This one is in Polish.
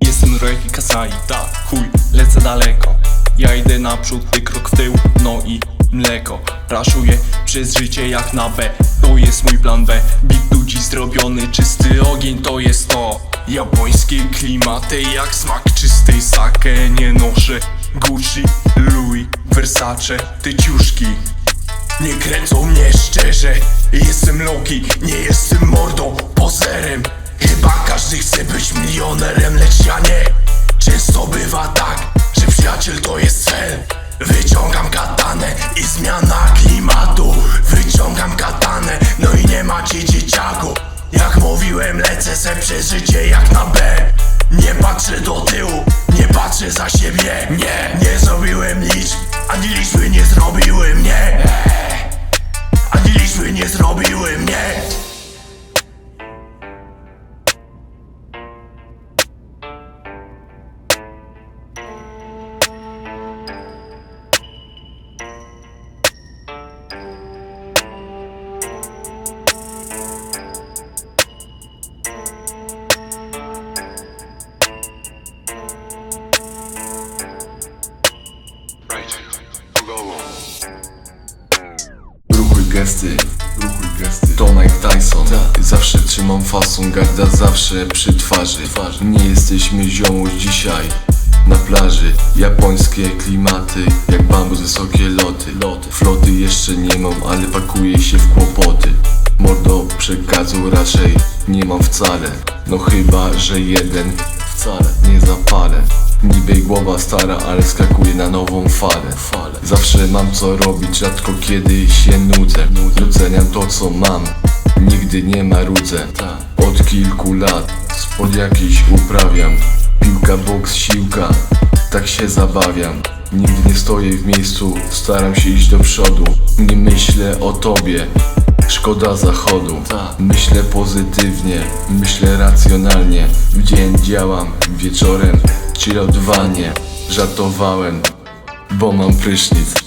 Jestem Roeki Kasai, ta chuj, lecę daleko. Ja idę naprzód, ty krok w tył, no i mleko. Raszuję przez życie jak na B. To jest mój plan B. Big ludzi zrobiony, czysty ogień to jest to. Japońskie klimaty jak smak czystej sake. Nie noszę Gucci, Louis, Versace, te ciuszki. Nie kręcą mnie szczerze. Jestem Loki, nie jestem mordą, pozery każdy chce być milionerem, lecz ja nie. Często bywa tak, że przyjaciel to jest cel Wyciągam katanę i zmiana klimatu. Wyciągam katanę, no i nie macie dzieciaku. Jak mówiłem, lecę se przez życie jak na B Ruchuj gesty, ruchuj gesty. To Mike Tyson Zawsze trzymam fason, garda zawsze przy twarzy. Nie jesteśmy ziomuś dzisiaj na plaży. Japońskie klimaty, jak bambus wysokie loty. Floty jeszcze nie mam, ale pakuję się w kłopoty. Mordo przekazu raczej nie mam wcale. No chyba, że jeden wcale. Nie zapalę Niby głowa stara, ale skakuję na nową falę. Zawsze mam co robić, rzadko kiedy się nudzę. Doceniam to co mam, nigdy nie marudzę Od kilku lat spod jakiś uprawiam. Piłka, boks, siłka, tak się zabawiam. Nigdy nie stoję w miejscu, staram się iść do przodu. Nie myślę o tobie, Szkoda zachodu. Myślę pozytywnie, myślę racjonalnie. W dzień działam, wieczorem chillowanie Żartowałem, bo mam prysznic